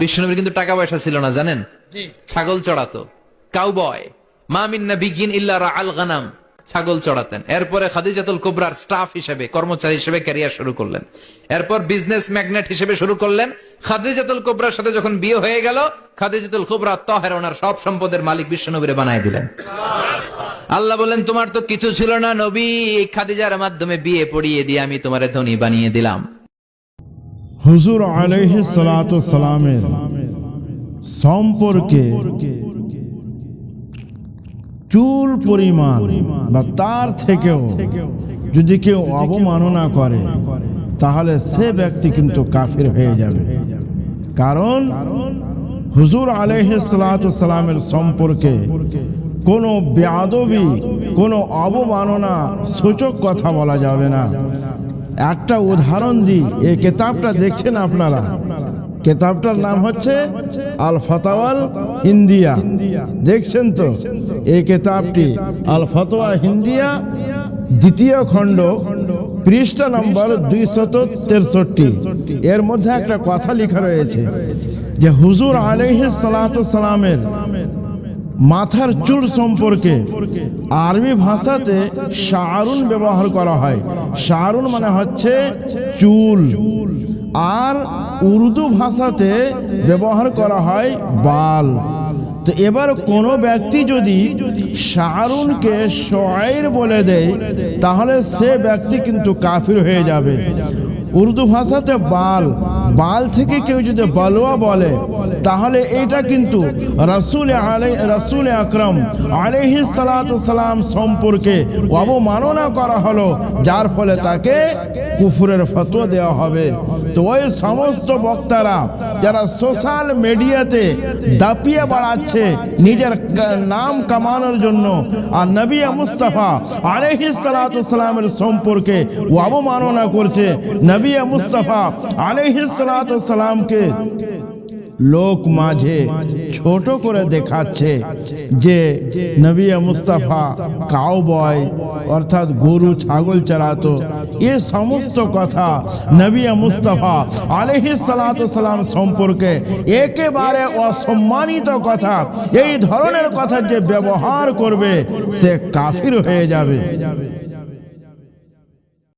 বিষ্ণুনবীর কিন্তু টাকা পয়সা ছিল না জানেন? ছাগল চড়াতো। কাউবয় মামিন নাবিগিন ইল্লা আল গানাম। ছাগল চড়াতেন। এরপরে খাদিজাতুল কুবরার স্টাফ হিসেবে কর্মচারী হিসেবে ক্যারিয়ার শুরু করলেন। এরপর বিজনেস ম্যাগনেট হিসেবে শুরু করলেন। খাদিজাতুল কুবরার সাথে যখন বিয়ে হয়ে গেল খাদিজাতুল কুবরা তহের ওনার সব সম্পদের মালিক বিশ্বনবীরে বানায় দিলেন। আল্লাহ বলেন তোমার তো কিছু ছিল না নবী। খাদিজার মাধ্যমে বিয়ে পড়িয়ে দিয়ে আমি তোমারে ধনী বানিয়ে দিলাম। হুজুর আলহ সালামের সম্পর্কে চুল পরিমাণ বা তার থেকেও যদি কেউ অবমাননা করে, তাহলে সে ব্যক্তি কিন্তু কাফির হয়ে যাবে। কারণ হুজুর আলহ সালামের সম্পর্কে কোনো বেয়াদবি, কোনো অবমাননা সূচক কথা বলা যাবে না। একটা উদাহরণ দিই। এই কেতাবটা দেখছেন আপনারা? কেতাবটার নাম হচ্ছে আল ফতাওয়াল হিন্দিয়া দেখছেন তো? এই কেতাবটি আল ফতোয়া হিন্দিয়া দ্বিতীয় খণ্ড পৃষ্ঠা নম্বর দুইশত তেষট্টি। এর মধ্যে একটা কথা লেখা রয়েছে যে হুজুর আলহ সালামের মাথার চুল সম্পর্কে আরবি ভাষাতে শাহরুন ব্যবহার করা হয়। শাহরুন মানে হচ্ছে চুল। আর উর্দু ভাষাতে ব্যবহার করা হয় বাল। তো এবার কোনো ব্যক্তি যদি শাহরুনকে শয়ের বলে দেয়, তাহলে সে ব্যক্তি কিন্তু কাফির হয়ে যাবে। উর্দু ভাষাতে বাল বাল থেকে কেউ যদি বালুয়া বলে, তাহলে এটা কিন্তু রসুল আলে রাসুল আকরম আলহি সালাম সম্পর্কে অবমাননা করা হলো, যার ফলে তাকে কুফুরের ফতোয়া দেওয়া হবে। তো ওই সমস্ত বক্তারা যারা সোশ্যাল মিডিয়াতে দাপিয়ে বাড়াচ্ছে নিজের নাম কামানোর জন্য। আর নবী মুস্তফা আলহি সালাতামের সম্পর্কে অবমাননা করছে। নবী মুস্তফা আলহি সালামকে লোক মাঝে ছোট করে দেখাচ্ছে যে নবী মুস্তাফা কাউ বয় অর্থাৎ গরু, ছাগল চড়াতো। এ সমস্ত কথা নবী মুস্তাফা আলহি সালাম সম্পর্কে একেবারে অসম্মানিত কথা। এই ধরনের কথা যে ব্যবহার করবে, সে কাফির হয়ে যাবে।